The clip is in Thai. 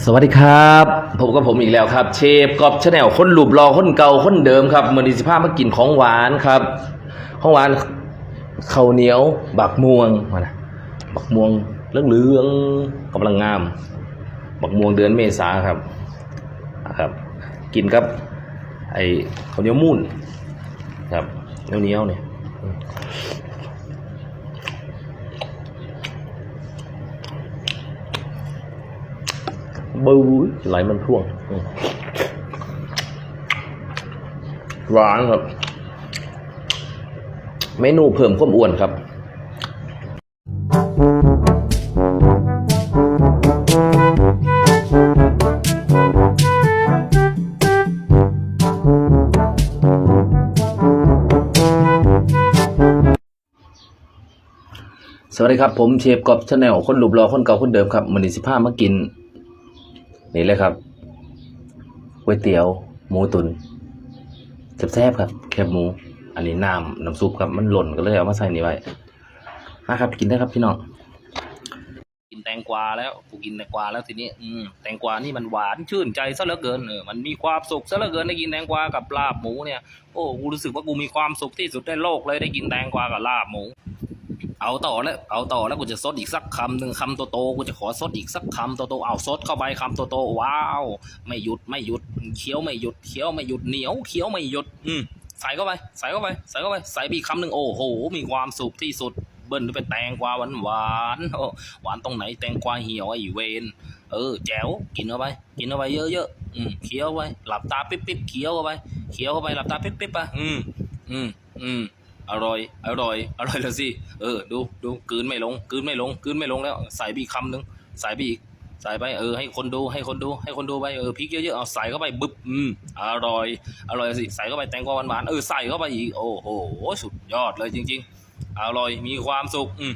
สวัสดีครับผมกับผมอีกแล้วครับ เชฟกอบชาแนลคนหลุบรอคนเก่าคนเดิมครับมือดีสิผ้ามากินของหวานครับ ของหวานข้าวเหนียว บักม่วงมานะบักม่วงเหลืองๆกำลังงาม บักม่วงเดือนเมษาครับครับ กินครับ ไอ้ข้าวเหนียวมูนครับเหนียวเหนียวเนี่ย บูไหลมันพ่วงอืมหวานครับ เมนูเพิ่มความอ้วนครับสวัสดีครับ ผมเชฟกอบชาแนลคนหลุบรอคนเก่าคนเดิมครับมันนี้สิพามากิน นี่เลยครับก๋วยเตี๋ยวหมูตุนแซ่บๆครับ แคบหมู อันนี้น้ำน้ำซุปครับมันหล่นก็เลยเอามาใส่นี่ไว้มาครับกินได้ครับพี่น้องกินแตงกวาแล้วกูกินแตงกวาแล้วทีนี้ อืมแตงกวานี่มันหวานชื่นใจซะเหลือเกินเออมันมีความสุขซะเหลือเกินได้กินแตงกวากับลาบหมูเนี่ยโอ้กูรู้สึกว่ากูมีความสุขที่สุดในโลกเลยได้กินแตงกวากับลาบหมู เอาต่อแล้วเอาต่อแล้วกูจะซดอีกสักคำหนึ่งคำโตๆกูจะขอซดอีกสักคำโตๆเอาซดเข้าไปคำโตๆว้าว ไม่หยุดไม่หยุดเคี้ยวไม่หยุดเคี้ยวไม่หยุดเหนียวเคี้ยวไม่หยุด อืมใส่เข้าไปใส่เข้าไปใส่เข้าไปใส่ไปอีกคำหนึ่งโอ้โหมีความสุขที่สุดเบิ้ลด้วยเป็นแตงกวาหวานหวานๆโอ้หวานตรงไหนแตงกวาเหี่ยวไอ้เวนเออแจ๋วกินเข้าไป กินเข้าไปเยอะๆอืมเคี้ยวไปหลับตาปิ๊บๆเคี้ยวเข้าไปเคี้ยวเข้าไปหลับตาปิ๊บๆไปอืมอืมอืม อร่อย อร่อย อร่อยแล้วสิ เออ ดู ดูกลืนไม่ลงกลืนไม่ลงกลืนไม่ลงแล้ว ใส่ไปอีกคำหนึ่งใส่ไปอีก ใส่ไป เออ ให้คนดู ให้คนดู ให้คนดูไป เออ พริกเยอะๆ เอาใส่เข้าไป บึ๊บ อืม อร่อย อร่อยสิ ใส่เข้าไปแตงกวาหวานๆ เออ ใส่เข้าไปอีก โอ้โห สุดยอดเลยจริง ๆ อร่อย มีความสุข อืม